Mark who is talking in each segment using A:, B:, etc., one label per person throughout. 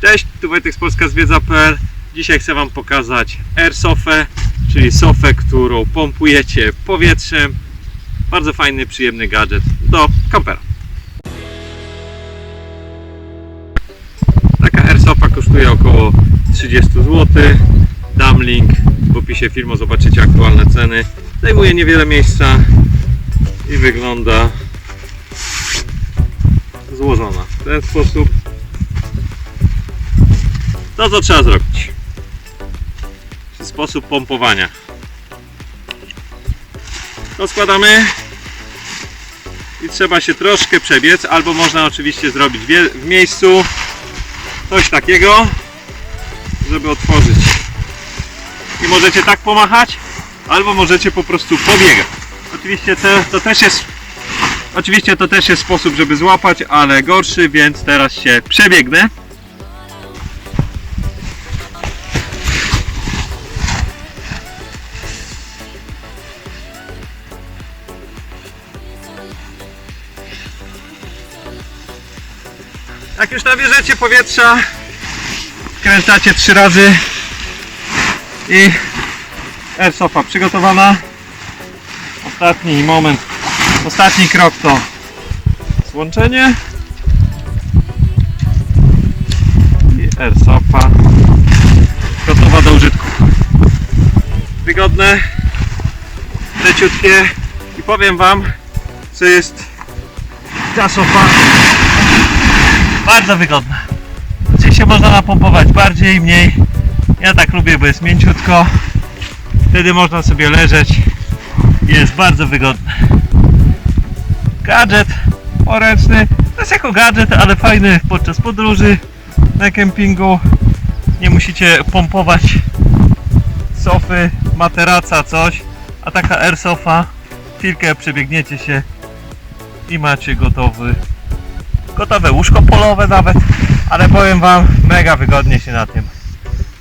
A: Cześć, tu Wojtek z Polska Zwiedza.pl Dzisiaj chcę Wam pokazać airsofę, czyli sofę, którą pompujecie powietrzem. Bardzo fajny, przyjemny gadżet do kampera. Taka airsofa kosztuje około 30 zł. Dam link w opisie filmu, zobaczycie aktualne ceny. Zajmuje niewiele miejsca i wygląda złożona w ten sposób. To co trzeba zrobić? Sposób pompowania. To składamy i trzeba się troszkę przebiec, albo można oczywiście zrobić w miejscu coś takiego, żeby otworzyć. I możecie tak pomachać, albo możecie po prostu pobiegać. Oczywiście to, to też jest Oczywiście to też jest sposób, żeby złapać, ale gorszy, więc teraz się przebiegnę. Jak już nabierzecie powietrza, wkręcacie trzy razy i airsofa przygotowana. Ostatni moment, ostatni krok to złączenie i airsofa gotowa do użytku. Wygodne, leciutkie i powiem Wam, co jest ta sofa bardzo wygodna. Oczywiście można napompować bardziej, mniej. Ja tak lubię, bo jest mięciutko. Wtedy można sobie leżeć. Jest bardzo wygodne. Gadżet poręczny. To jest jako gadżet, ale fajny podczas podróży na kempingu. Nie musicie pompować sofy, materaca, coś. A taka airsofa, chwilkę przebiegniecie się i macie gotowy gotowe łóżko polowe nawet, ale powiem Wam, mega wygodnie się na tym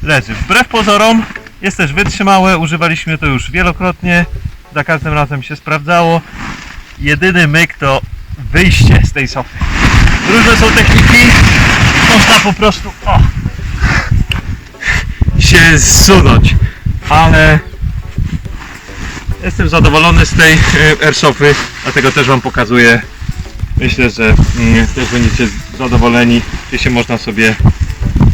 A: leży. Wbrew pozorom jest też wytrzymałe, używaliśmy to już wielokrotnie, za każdym razem się sprawdzało. Jedyny myk to wyjście z tej sofy. Różne są techniki, można po prostu o, się zsunąć, ale jestem zadowolony z tej e, airsofy, dlatego też Wam pokazuję Myślę, że mm, też będziecie zadowoleni, się można sobie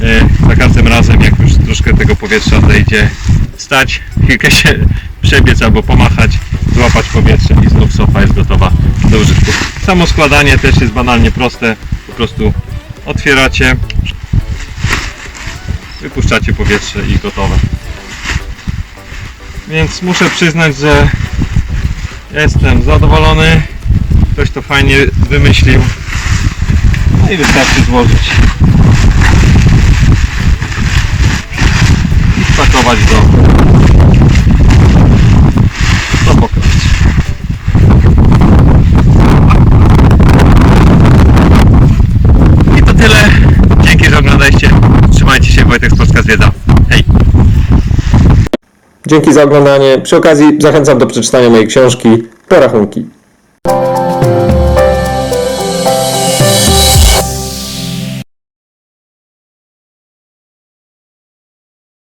A: e, za każdym razem, jak już troszkę tego powietrza zejdzie, stać, chwilkę się przebiec albo pomachać, złapać powietrze i znów sofa jest gotowa do użytku. Samo składanie też jest banalnie proste, po prostu otwieracie, wypuszczacie powietrze i gotowe. Więc muszę przyznać, że jestem zadowolony ktoś to fajnie wymyślił. No i wystarczy złożyć. I spakować do. Trzymajcie się, Wojtek z Polska Zwiedza. Hej!
B: Dzięki za oglądanie. Przy okazji zachęcam do przeczytania mojej książki Porachunki.